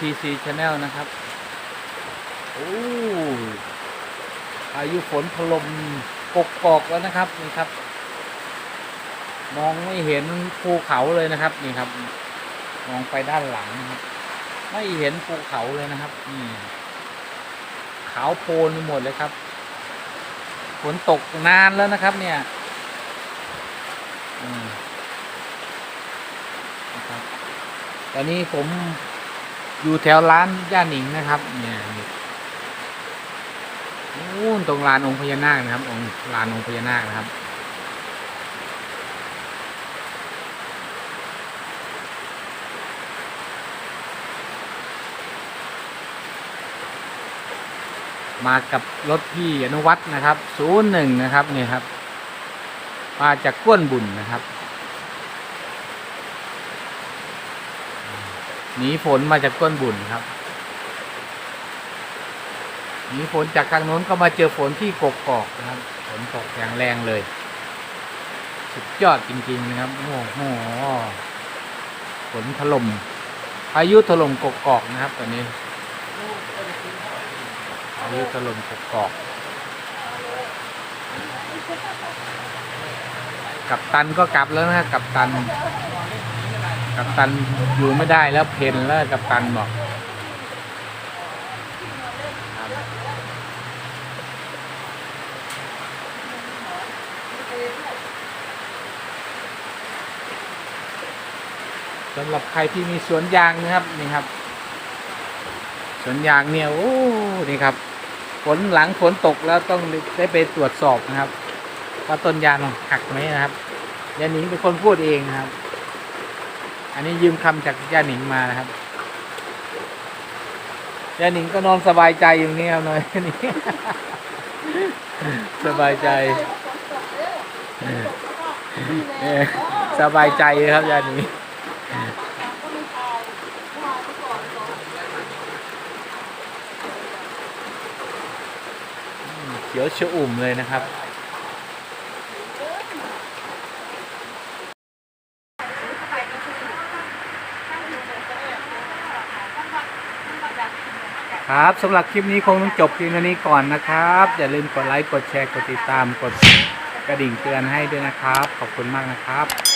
TC Channel นะครับ โอ้อายุฝนถล่มกกกอกแล้วนะครับนี่ครับ มองไม่เห็นภูเขาเลยนะครับนี่ครับ มองไปด้านหลังนะครับ ไม่เห็นภูเขาเลยนะครับนี่ขาวโพลนไปหมดเลยครับฝนตกนานแล้วนะครับ เนี่ยอืมนะครับตอนนี้ผม อยู่แถวร้านย่าหนิงนะครับ เนี่ยนู่นตรงลานองค์พญานาคนะครับองค์ลานองค์พญานาคนะครับ มากับรถพี่อนุวัฒน์นะครับศูนย์หนึ่งนะครับเนี่ยครับ มาจากก้วนบุญนะครับ หนีฝนมาจากก้นบุญครับหนีฝนจากทางโน้นก็มาเจอฝนที่กกอกนะครับ ฝนตกอย่างแรงเลย สุดยอดจริงๆนะครับ โอ้โหฝนถล่มพายุถล่มกกอกนะครับ ตอนนี้พายุถล่มกกอก กับตันก็กลับแล้วนะครับกับตัน กับตันอยู่ไม่ได้แล้วเพนแล้วกับตันบอกสำหรับใครที่มีสวนยางนะครับนี่ครับ สวนยางเนี่ยโอ้นี่ครับฝนหลังฝนตกแล้วต้องได้ไปตรวจสอบนะครับ ว่าต้นยางหักไหมนะครับยาหนิงเป็นคนพูดเองนะครับ อันนี้ยืมคำจากย่าหนิงมานะครับย่าหนิงก็นอนสบายใจอย่างนี้ครับหน่อยนี่สบายใจเออสบายใจครับย่าหนิงเขียวชอุ่มเลยนะครับ ครับสำหรับคลิปนี้คงต้องจบเพียงเท่านี้ก่อนนะครับ อย่าลืมกดไลค์กดแชร์กดติดตามกดกระดิ่งเตือนให้ด้วยนะครับ ขอบคุณมากนะครับ